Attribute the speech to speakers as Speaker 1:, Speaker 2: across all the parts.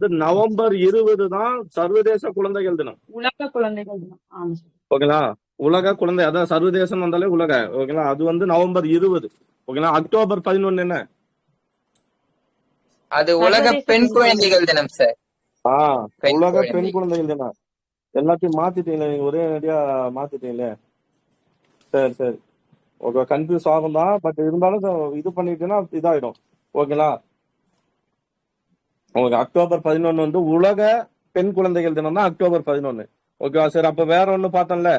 Speaker 1: இது நவம்பர் இருபது தான் சர்வதேச குழந்தைகள் தினம்.
Speaker 2: உலக குழந்தைகள் தினம்.
Speaker 1: ஓகேங்களா? உலக குழந்தை அதான் சர்வதேசம் வந்தாலே உலக. ஓகேங்களா? அது வந்து நவம்பர் இருபது. ஓகேங்களா? அக்டோபர் பதினொன்னு என்ன?
Speaker 3: அது உலக பெண் குழந்தைகள் தினம் சார்.
Speaker 1: ஆ
Speaker 3: பெண்
Speaker 1: உலக
Speaker 3: குழந்தை.
Speaker 1: பெண் குழந்தைகள் தினம். எல்லாத்தையும் மாத்திட்டீங்களே நீங்க ஒரே அடியா மாத்திட்டீங்களே. சரி சரி. ஓகே கன்ஃபியூஸ் ஆகும் தான் பட் இருந்தாலும் இது- இது பண்ணிட்டீங்கன்னா இதாயிடும். ஓகேங்களா? உங்களுக்கு அக்டோபர் பதினொன்னு வந்து உலக பெண் குழந்தைகள் தினம் தான் அக்டோபர் பதினொன்னு. ஓகேவா சரி அப்ப வேற ஒண்ணு பார்த்தோம்ல?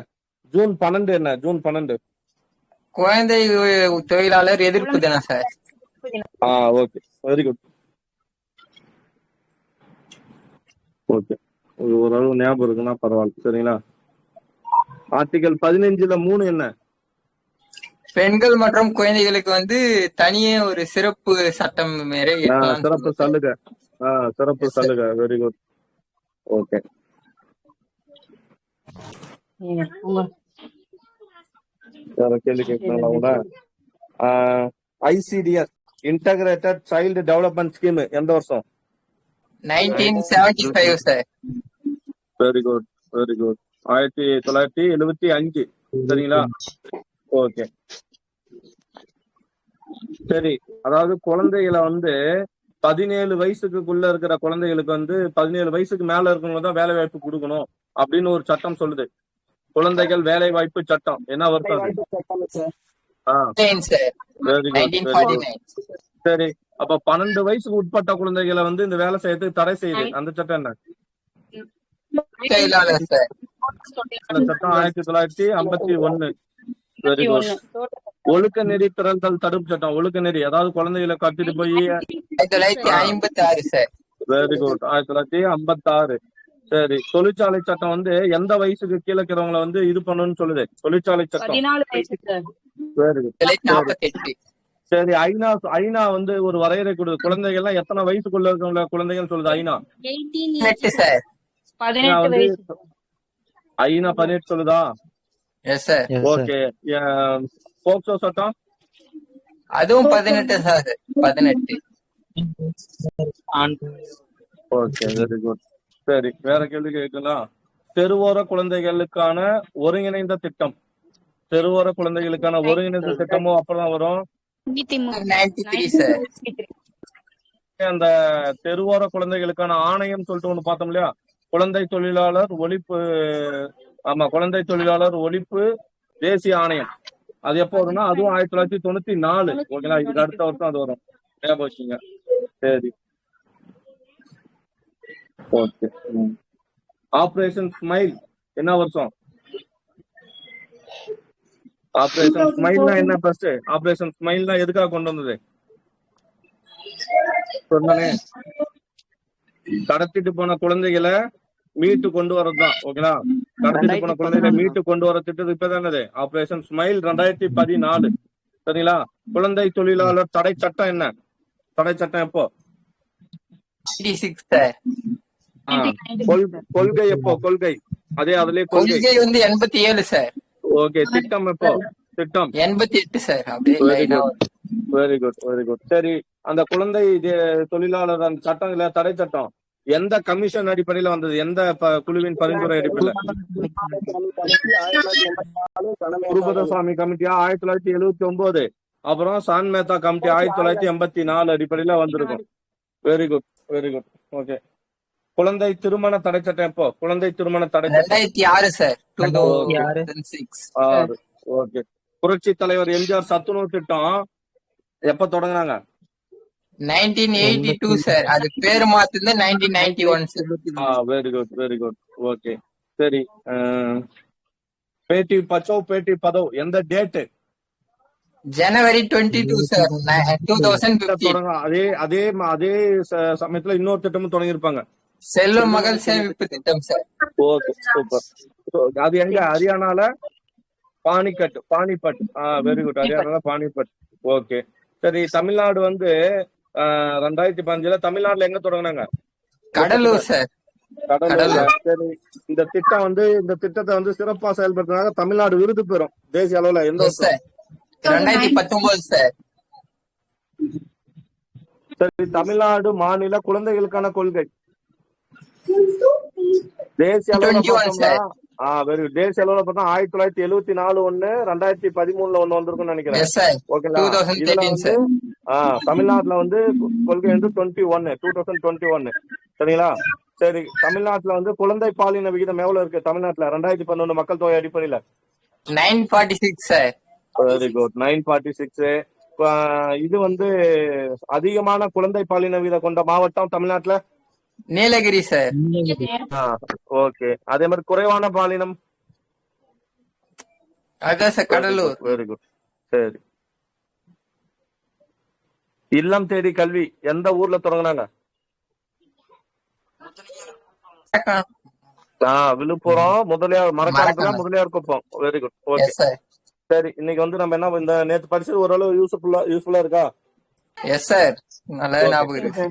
Speaker 1: ஜூன் பன்னெண்டு என்ன? ஜூன் பன்னெண்டு.
Speaker 3: குழந்தை தொழிலாளர் எதிர்ப்பு தினம் sir
Speaker 1: ah okay very good okay ஓரளவு ஞாபகம் இருக்குன்னா பரவாயில்ல. சரிங்களா? ஆர்டிகல் பதினஞ்சுல மூணு என்ன?
Speaker 3: பெண்கள் மற்றும் குழந்தைகளுக்கு வந்து தனியே ஒரு சிறப்பு சட்டம்
Speaker 1: சிறப்பு சலுகை. ஆ சிறப்பு. சலுகை. வெரி குட் ஓகே வேற கேள்வி கேட்கலாம் கூட ICDS integrated child development scheme எந்த வருஷம்?
Speaker 3: Nineteen seventy five sir
Speaker 1: very good very good ஆயிரத்தி தொள்ளாயிரத்தி எழுபத்தி அஞ்சு சரிங்களா? ஓகே சரி அதாவது குழந்தைகளை வந்து பதினேழு வயசுக்குள்ள இருக்கிற குழந்தைகளுக்கு வந்து பதினேழு வயசுக்கு மேல இருக்கவங்க தான் வேலை வாய்ப்பு கொடுக்கணும் அப்படின்னு ஒரு சட்டம் சொல்லுது. குழந்தைகள் வேலை வாய்ப்பு சட்டம். என்ன ஆ.
Speaker 3: சார்
Speaker 1: அப்ப பன்னெண்டு வயசுக்கு உட்பட்ட குழந்தைகளை வந்து இந்த வேலை செய்யறதுக்கு தடை செய்யுது. அந்த சட்டம் என்ன?
Speaker 3: தொழிலாளர் சார்.
Speaker 1: அந்த சட்டம் ஆயிரத்தி தொள்ளாயிரத்தி ஐம்பத்தி ஒண்ணு வெரி குட் ஒழுக்க நெறி பிறந்தல் தடுப்பு சட்டம். ஒழுக்க நெறி. அதாவது குழந்தைகளை கட்டிட்டு போய்
Speaker 3: ஆயிரத்தி தொள்ளாயிரத்தி ஐம்பத்தி ஆறு சார்.
Speaker 1: வெரி குட் ஆயிரத்தி தொள்ளாயிரத்தி ஐம்பத்தி ஆறு சரி. தொழிற்சாலை சட்டம் வந்து எந்த வயசுக்கு கீழே இருக்கிறவங்களை வந்து இது பண்ணணும்னு சொல்லுது. தொழிற்சாலை சட்டம். வெரி குட் சரி. ஐநா ஐநா வந்து ஒரு வரையறை கொடுது குழந்தைகள்லாம் எத்தனை வயசுக்குள்ள இருக்கவங்கள குழந்தைகள் சொல்லுது ஐநா? வந்து
Speaker 2: வயசு.
Speaker 1: ஐநா பதினெட்டு சொல்லுதா?
Speaker 3: எஸ் சார்
Speaker 1: ஓகே போக்சோ சட்டம்
Speaker 3: அதுவும் பதினெட்டு சார் பதினெட்டு.
Speaker 1: ஓகே வெரி குட் சரி வேற கேள்வி கேட்கலாம். தெருவோர குழந்தைகளுக்கான ஒருங்கிணைந்த திட்டம். தெருவோர குழந்தைகளுக்கான ஒருங்கிணைந்த திட்டமும் அப்பதான் வரும். அந்த தெருவோர குழந்தைகளுக்கான ஆணையம் சொல்லிட்டு ஒண்ணு பார்த்தோம் இல்லையா? குழந்தை தொழிலாளர் ஒழிப்பு ஆமா குழந்தை தொழிலாளர் ஒழிப்பு தேசிய ஆணையம். அது எப்போ வரும்னா அதுவும் ஆயிரத்தி தொள்ளாயிரத்தி தொண்ணூத்தி நாலு. ஓகேங்களா? இதுக்கு அடுத்த வருஷம் அது வரும். ஞாபகம் வச்சுங்க சரி. ஓகே. ஆபரேஷன் ஸ்மைல் என்ன வருஷம்? ஆபரேஷன் ஸ்மைல்னா என்ன ஃபர்ஸ்ட் ஆபரேஷன் ஸ்மைல்னா எதுக்காக கொண்டு வந்தது? சொன்னனே. கடத்திட்டு போன குழந்தைகளை மீட்டு கொண்டு வரதுதான் ஓகேங்களா கடத்திட்டு போன குழந்தைகளை மீட்டு கொண்டு வர திட்டது இப்பதானது ஆபரேஷன் ஸ்மைல் ரெண்டாயிரத்தி பதினாலு. சரிங்களா? குழந்தை தொழிலாளர் தடை சட்டம் என்ன? தடை சட்டம் எப்போ? கொள்கை எப்போ? கொள்கை. அதே அதுலயே கொள்கை.
Speaker 3: வந்து எண்பத்தி ஏழு சார்.
Speaker 1: ஓகே திட்டம் எப்போ? திட்டம்.
Speaker 3: எண்பத்தி எட்டு sir.
Speaker 1: Very good very good சரி அந்த குழந்தை தொழிலாளர் அந்த சட்டம் இல்ல தடை சட்டம்? எந்த கமிஷன் அடிப்படையில வந்தது எந்த குழுவின் பரிந்துரை அடிப்படையில குருபதசாமி கமிட்டியா ஆயிரத்தி தொள்ளாயிரத்தி எழுபத்தி ஒன்பது அப்புறம் சான் மேத்தா கமிட்டி ஆயிரத்தி தொள்ளாயிரத்தி எண்பத்தி நாலு அடிப்படையில வந்திருக்கும் very good very good okay குழந்தை திருமண தடை சட்டம் எப்போ குழந்தை திருமண தடை சட்டம் ஓகே புரட்சி தலைவர் எம்ஜிஆர் சத்துணவு திட்டம் எப்ப தொடங்குனாங்க
Speaker 3: நைன்டீன் எயிட்டி டூ சார். அது பேரு மாத்துந்து nineteen ninety one sir.
Speaker 1: Very good very good okay சரி பேட்டி பச்சோ பேட்டி பதோ எந்த date
Speaker 3: January twenty two sir. Two. Thousand fifteen
Speaker 1: தொடங்க அதே அதே அதே சமயத்துல இன்னொரு திட்டமும் தொடங்கியிருப்பாங்க.
Speaker 3: செல்வ மகள் சேமிப்பு திட்டம் சார்.
Speaker 1: Okay super. அது எங்க? ஹரியானால பானிகட் பானிபட் ஆ வெரி குட் ஹரியானால பானிபட் ஓகே. சரி தமிழ்நாடு வந்து ரெண்டாயிரத்தி பதினஞ்சுல தமிழ்நாட்டுல எங்க தொடங்குனாங்க?
Speaker 3: கடலூர் சார்.
Speaker 1: இந்த திட்டம் வந்து இந்த திட்டத்தை வந்து சிறப்பா செயல்படுத்தினாங்க. தமிழ்நாடு விருது பெறும். தேசிய அளவுல எந்த
Speaker 3: ரெண்டாயிரத்தி பத்தொன்பது சார்.
Speaker 1: சரி தமிழ்நாடு மாநில குழந்தைகளுக்கான கொள்கை. தேசிய அளவுல
Speaker 3: 21
Speaker 1: பார்த்தோம்னா ஆ வெரி குட் தேசிய அளவுல பார்த்தா ஆயிரத்தி தொள்ளாயிரத்தி எழுபத்தி நாலு ஒண்ணு ரெண்டாயிரத்தி பதிமூணுல ஒண்ணு வந்திருக்கும்னு நினைக்கிறேன். ஓகேங்களா? இதுல வந்து தமிழ்நாட்டுல வந்து கொள்கை வந்து டுவெண்ட்டி ஒன்னு டூ தௌசண்ட் டுவெண்ட்டி ஒன்னு சரிங்களா? சரி தமிழ்நாட்டுல வந்து குழந்தை பாலின விகிதம் எவ்வளவு இருக்கு தமிழ்நாட்டுல? ரெண்டாயிரத்தி பதினொன்று மக்கள் தொகை அடிப்படையில.
Speaker 3: Nine forty six
Speaker 1: very good nine forty six இது வந்து அதிகமான குழந்தை பாலின விகிதம் கொண்ட மாவட்டம் தமிழ்நாட்டுல?
Speaker 3: நீலகிரி சார்
Speaker 1: ஓகே அதே மாதிரி குறைவான பாலினம்?
Speaker 3: அதான் சார் கடலூர்.
Speaker 1: வெரி குட் சரி. இல்லம் தேடி கல்வி எந்த ஊர்ல தொடங்குனாங்க? ஆ, Viluppuram Mudaliar மரக்காணத்துல
Speaker 3: Marakkanam.
Speaker 1: Mudaliarkuppam. Very good okay
Speaker 3: sir
Speaker 1: சரி இன்னைக்கு வந்து நம்ம என்ன இந்த நேத்து படிச்சது ஓரளவு யூஸ்ஃபுல்லா யூஸ்ஃபுல்லா இருக்கா?
Speaker 3: எஸ் சார் நல்லா ஞாபகம் இருக்கு.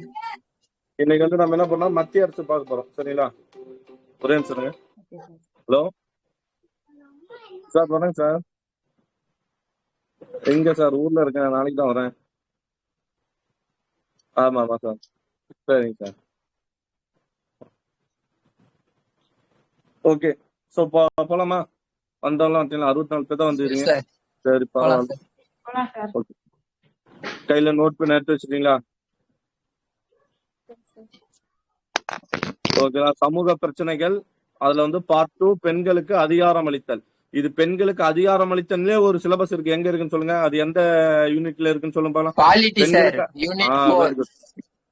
Speaker 1: இன்னைக்கு வந்து நம்ம என்ன பண்ணோம் மத்திய அரசு பார்க்க போறோம். சரிங்களா? ஒரே நிமிஷம் ஹலோ சார் வணக்கம் சார் எங்க சார் ஊர்ல இருக்கேன். நாளைக்கு தான் வரேன். ஆமா ஆமா சார். சரிங்க சார். ஓகே. ஸோ போலாமா? வந்தாலும் அறுபத்தி நாலு பேர் தான் வந்துருக்கீங்க.
Speaker 3: சார்
Speaker 1: பரவாயில்ல. கையில நோட் பண்ணி எடுத்து வச்சிருக்கீங்களா ஓகேவா சமூக பிரச்சனைகள் அதுல வந்து பார்ட் டூ பெண்களுக்கு அதிகாரம் அளித்தல். இது பெண்களுக்கு அதிகாரம் அளித்தல்லே ஒரு சிலபஸ் இருக்கு. எங்க இருக்குன்னு சொல்லுங்க? அது எந்த யூனிட்ல இருக்குன்னு சொல்லுங்க very good.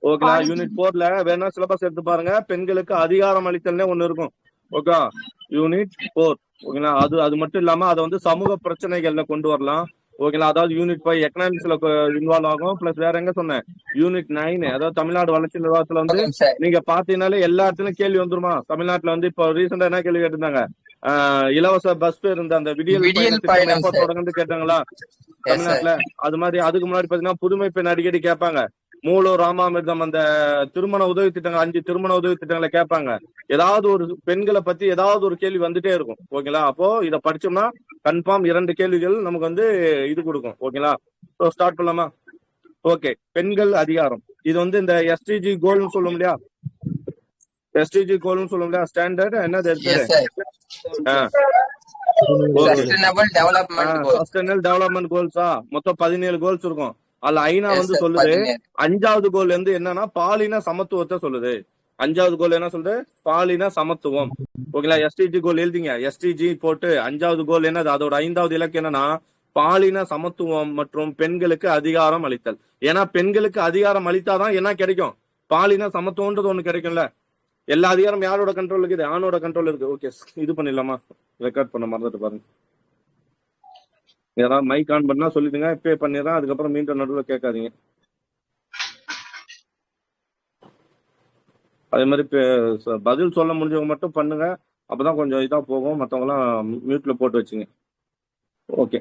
Speaker 1: ஓகேங்களா யூனிட் போர்ல வேணா சிலபஸ் எடுத்து பாருங்க. பெண்களுக்கு அதிகாரம் அளித்தல்னே ஒண்ணு இருக்கும். ஓகே யூனிட் போர் ஓகேங்களா அது அது மட்டும் இல்லாம அதை வந்து சமூக பிரச்சனைகள்ல கொண்டு வரலாம். ஓகேங்களா அதாவது யூனிட் ஃபைவ் எக்கனாமிக்ஸ்ல இன்வால்வ் ஆகும். பிளஸ் வேற எங்க சொன்னேன்? யூனிட் நைன் அதாவது தமிழ்நாடு வளர்ச்சி நிர்வாகத்துல வந்து நீங்க பாத்தீங்கன்னாலே எல்லா இடத்துலயும் கேள்வி வந்துருமா? தமிழ்நாட்டுல வந்து இப்போ ரீசெண்டா என்ன கேள்வி கேட்டிருந்தாங்க? இலவச பஸ் இருந்த அந்த விடியல்
Speaker 3: பயணம்.
Speaker 1: தொடங்குன்னு கேட்டாங்களா? தமிழ்நாட்டுல. அது மாதிரி அதுக்கு முன்னாடி பாத்தீங்கன்னா புதுமை பெண் அடிக்கடி கேட்பாங்க. மூலூர் ராமாமிர்தம் அந்த திருமண உதவி திட்டங்கள் அஞ்சு திருமண உதவி திட்டங்களை கேட்பாங்க. ஏதாவது ஒரு பெண்களை பத்தி ஏதாவது ஒரு கேள்வி வந்துட்டே இருக்கும். ஓகேங்களா? அப்போ இத படிச்சோம்னா கன்ஃபார்ம் இரண்டு கேள்விகள் நமக்கு வந்து இது கொடுக்கும். ஓகேங்களா? ஸோ ஸ்டார்ட் பண்ணலாமா? ஓகே பெண்கள் அதிகாரம். இது வந்து இந்த எஸ்டிஜி கோல்னு சொல்லும் இல்லையா? எஸ்டிஜி கோல்னு சொல்லும் இல்லையா? ஸ்டாண்டர்ட் என்னது?
Speaker 3: சஸ்டைனபிள் டெவலப்மெண்ட்
Speaker 1: கோல்ஸா மொத்தம் பதினேழு கோல்ஸ் இருக்கும். அதுல ஐநா வந்து சொல்லுது அஞ்சாவது கோல் வந்து என்னன்னா பாலின சமத்துவத்தை சொல்லுது. அஞ்சாவது கோல் என்ன சொல்லுது? பாலின சமத்துவம். ஓகேங்களா? எஸ்டிஜி கோல் எழுதிங்க. எஸ்டிஜி போட்டு அஞ்சாவது கோல் என்னது? அதோட ஐந்தாவது இலக்கு என்னன்னா பாலின சமத்துவம் மற்றும் பெண்களுக்கு அதிகாரம் அளித்தல். ஏன்னா பெண்களுக்கு அதிகாரம் அளித்தாதான் என்ன கிடைக்கும்? பாலின சமத்துவம்ன்றது ஒண்ணு கிடைக்கும்ல. எல்லா அதிகாரம் யாரோட கண்ட்ரோல் இருக்குது? ஆணோட கண்ட்ரோல் இருக்கு. ஓகே இது பண்ணிடலாமா? ரெக்கார்ட் பண்ண மறந்துட்டு பாருங்க. யாராவது மைக் ஆன் பண்ணா சொல்லிடுங்க. பே பண்ணிடுறேன். அதுக்கப்புறம் மீண்டும் நடுவில் கேட்காதீங்க. அதே மாதிரி இப்போ பதில் சொல்ல முடிஞ்சவங்க மட்டும் பண்ணுங்க. அப்பதான் கொஞ்சம் இதா போகும். மற்றவங்களாம் மியூட்ல போட்டு வச்சுங்க. ஓகே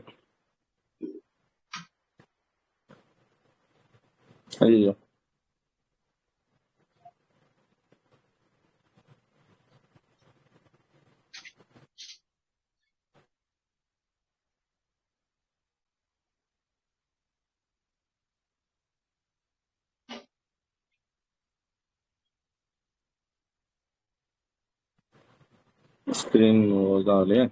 Speaker 1: ஐயோ String og deilig.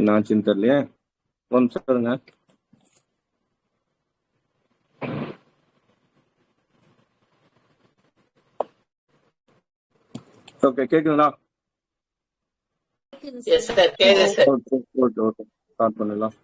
Speaker 1: என்ன ஆச்சுன்னு தெரியலையே ஒரு நிமிஷம் இருங்க. ஓகே கேக்குதுங்களா? ஓகே ஓகே ஓகே ஸ்டார்ட் பண்ணிடலாம்